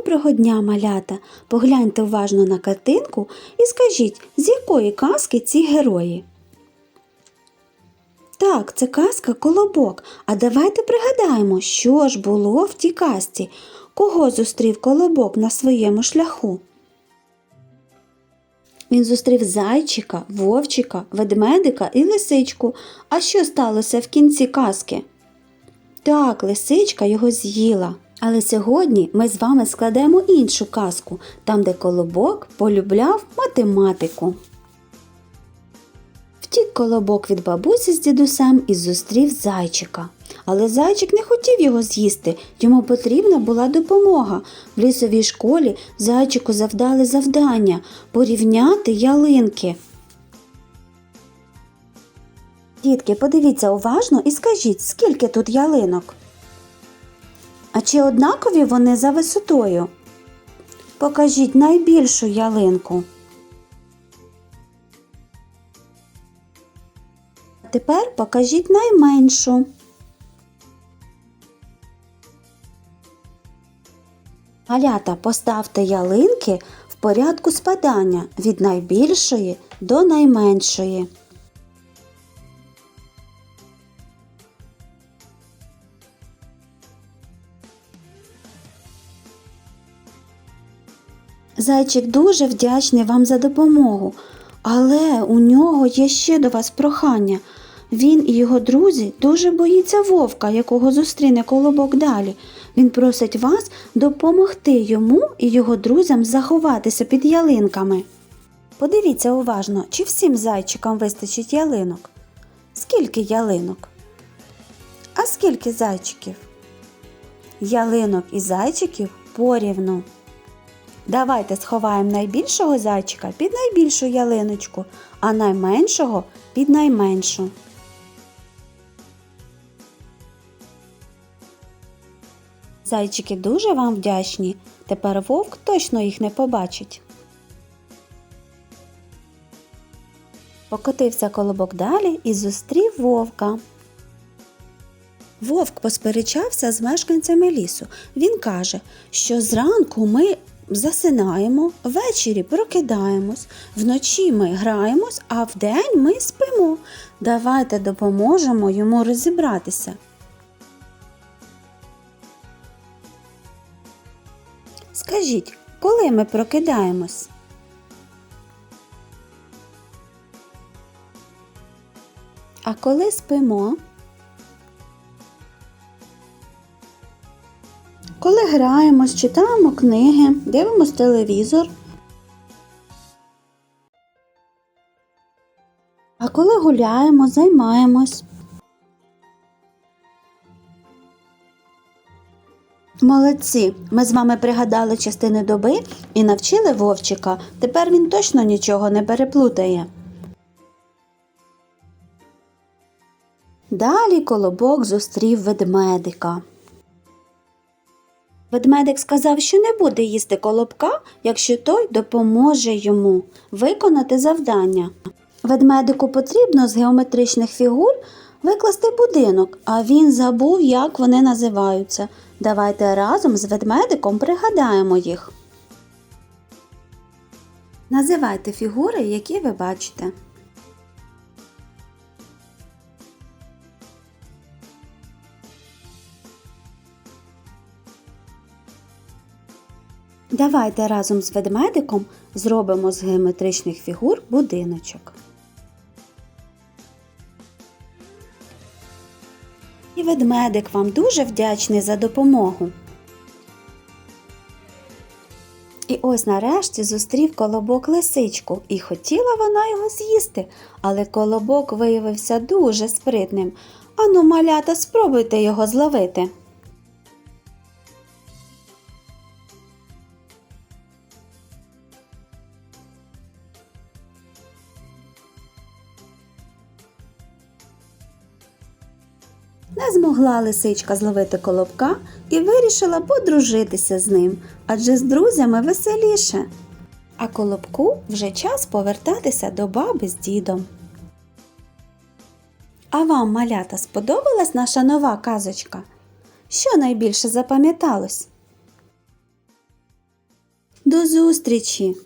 Доброго дня, малята! Погляньте уважно на картинку і скажіть, з якої казки ці герої? Так, це казка Колобок. А давайте пригадаємо, що ж було в тій казці, кого зустрів Колобок на своєму шляху. Він зустрів зайчика, вовчика, ведмедика і лисичку. А що сталося в кінці казки? Так, лисичка його з'їла. Але сьогодні ми з вами складемо іншу казку, там, де колобок полюбляв математику. Втік колобок від бабусі з дідусем і зустрів зайчика. Але зайчик не хотів його з'їсти, йому потрібна була допомога. В лісовій школі зайчику завдали завдання порівняти ялинки. Дітки, подивіться уважно і скажіть, скільки тут ялинок? А чи однакові вони за висотою? Покажіть найбільшу ялинку. Тепер покажіть найменшу. Малята, поставте ялинки в порядку спадання від найбільшої до найменшої. Зайчик дуже вдячний вам за допомогу, але у нього є ще до вас прохання. Він і його друзі дуже боїться вовка, якого зустріне колобок далі. Він просить вас допомогти йому і його друзям заховатися під ялинками. Подивіться уважно, чи всім зайчикам вистачить ялинок. Скільки ялинок? А скільки зайчиків? Ялинок і зайчиків порівну. Давайте сховаємо найбільшого зайчика під найбільшу ялиночку, а найменшого під найменшу. Зайчики дуже вам вдячні. Тепер вовк точно їх не побачить. Покотився колобок далі і зустрів вовка. Вовк посперечався з мешканцями лісу. Він каже, що зранку ми засинаємо, ввечері прокидаємось, вночі ми граємось, а вдень ми спимо. Давайте допоможемо йому розібратися. Скажіть, коли ми прокидаємось? А коли спимо? Коли граємось, читаємо книги, дивимось телевізор. А коли гуляємо, займаємось. Молодці! Ми з вами пригадали частини доби і навчили вовчика. Тепер він точно нічого не переплутає. Далі колобок зустрів ведмедика. Ведмедик сказав, що не буде їсти колобка, якщо той допоможе йому виконати завдання. Ведмедику потрібно з геометричних фігур викласти будинок, а він забув, як вони називаються. Давайте разом з ведмедиком пригадаємо їх. Називайте фігури, які ви бачите. Давайте разом з ведмедиком зробимо з геометричних фігур будиночок. І ведмедик вам дуже вдячний за допомогу. І ось нарешті зустрів колобок лисичку, і хотіла вона його з'їсти, але колобок виявився дуже спритним. Ану, малята, спробуйте його зловити. Не змогла лисичка зловити колобка і вирішила подружитися з ним, адже з друзями веселіше. А колобку вже час повертатися до баби з дідом. А вам, малята, сподобалась наша нова казочка? Що найбільше запам'яталось? До зустрічі!